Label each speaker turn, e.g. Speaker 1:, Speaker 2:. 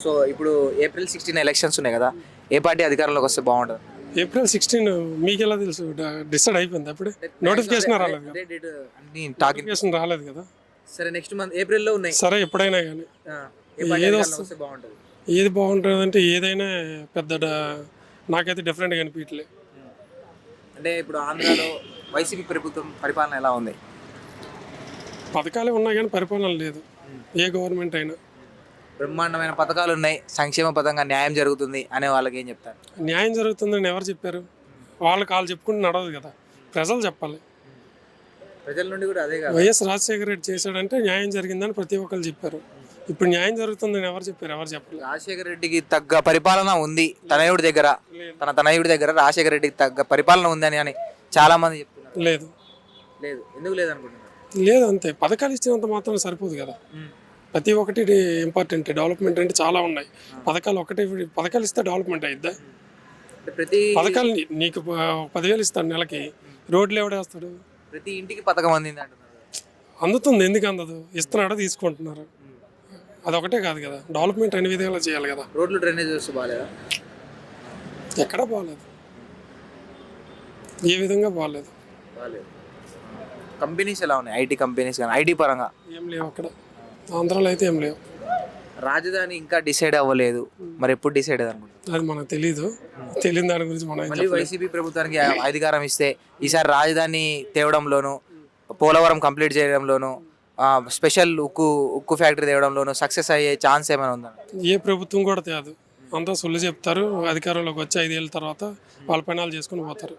Speaker 1: So ఇప్పుడు April sixteen elections ఉన్నాయి కదా ఏ పార్టీ అధికారంలోకి వస్తే బాగుంటుంది?
Speaker 2: ఏప్రిల్ సిక్స్టీన్ మీకు ఎలా తెలుసు? డిసైడ్ అయిపోయింది అప్పుడే నోటిఫికేషన్ రాలేదు కదా. నోటిఫికేషన్ రాలేదు కదా.
Speaker 1: సరే నెక్స్ట్ మంత్ ఏప్రిల్లో ఉన్నాయి.
Speaker 2: సరే ఎప్పుడైనా కానీ.
Speaker 1: ఆ, ఏ పార్టీ
Speaker 2: ఏదో
Speaker 1: అధికారంలోకి వస్తే బాగుంటుంది?
Speaker 2: ఏది బాగుంటుంది అంటే ఏదైనా పెద్ద డ- నాకైతే డిఫరెంట్గా అనిపించలే
Speaker 1: అంటే ఇప్పుడు ఆంధ్రాలో వైసీపీ ప్రభుత్వం పరిపాలన ఎలా ఉంది?
Speaker 2: పథకాలే ఉన్నాయి కానీ పరిపాలన లేదు. ఏ గవర్నమెంట్ అయినా.
Speaker 1: బ్రహ్మాండమైన పథకాలు ఉన్నాయి. సంక్షేమ పథకంగా న్యాయం జరుగుతుంది అనే వాళ్ళకి ఏం చెప్తారు?
Speaker 2: న్యాయం జరుగుతుందని ఎవరు చెప్పారు? వాళ్ళకి వాళ్ళు చెప్పుకుంటే నడవదు కదా. ప్రజలు చెప్పాలి.
Speaker 1: ప్రజల నుండి కూడా అదే కాదు.
Speaker 2: వైఎస్ రాజశేఖర రెడ్డి చేశాడంటే న్యాయం జరిగిందని ప్రతి ఒక్కరు చెప్పారు. ఇప్పుడు న్యాయం జరుగుతుందని ఎవరు చెప్పారు? ఎవరు చెప్పలేదు.
Speaker 1: రాజశేఖర రెడ్డికి తగ్గ పరిపాలన ఉంది తనయుడి దగ్గర. తన తనయుడి దగ్గర రాజశేఖర రెడ్డికి తగ్గ పరిపాలన ఉందని అని చాలా మంది చెప్తున్నారు.
Speaker 2: లేదు.
Speaker 1: లేదు. ఎందుకు లేదు అనుకుంటున్నారు
Speaker 2: లేదు అంతే. పథకాలు ఇచ్చినంత మాత్రం సరిపోదు కదా. ప్రతి ఒక్కటి ఇంపార్టెంట్ డెవలప్మెంట్ అంటే చాలా ఉన్నాయి. పథకాలు ఒకటి పథకాలు ఇస్తే డెవలప్మెంట్ అయిద్దా?
Speaker 1: ప్రతి
Speaker 2: పథకాలు నీకు పదివేలు ఇస్తాడు నెలకి. రోడ్లు ఎవడేస్తాడు
Speaker 1: ప్రతి ఇంటికి పథకం అందింది
Speaker 2: అందుతుంది. ఎందుకు అందదు? ఇస్తున్నాడో? తీసుకుంటున్నారు. అదొకటే కాదు కదా. డెవలప్మెంట్ అన్ని విధాలు చేయాలి కదా.
Speaker 1: రోడ్లు డ్రైనేజ్ వ్యవస్థ బాగాలేదా
Speaker 2: ఎక్కడా బాగాలేదు ఏ విధంగా బాగాలేదు
Speaker 1: బాగాలేదు కంపెనీస్ ఎలా ఉన్నాయి? ఐటీ కంపెనీస్ కానీ ఐటీ పరంగా.
Speaker 2: ఏం లేవు అక్కడ. ఆంధ్రాలో అయితే ఏం లేవు.
Speaker 1: రాజధాని ఇంకా డిసైడ్ అవ్వలేదు. మరి ఎప్పుడు డిసైడ్ అనుకుంటున్నారు?
Speaker 2: అది మనకు తెలీదు. తెలియని దాని గురించి మనం ఏం
Speaker 1: మళ్ళీ
Speaker 2: చెప్పలేం.
Speaker 1: వైసీపీ ప్రభుత్వానికి అధికారం ఇస్తే ఈసారి రాజధాని తేవడంలోను పోలవరం కంప్లీట్ చేయడంలోను ఆ, స్పెషల్ ఉక్కు ఉక్కు ఫ్యాక్టరీ తేవడంలోను సక్సెస్ అయ్యే ఛాన్స్ ఏమైనా ఉందా?
Speaker 2: ఏ ప్రభుత్వం కూడా తేదు. అంతా సొల్లు చెప్తారు. అధికారంలోకి వచ్చి ఐదేళ్ళ తర్వాత వాళ్ళ పైనాలు చేసుకుని పోతారు.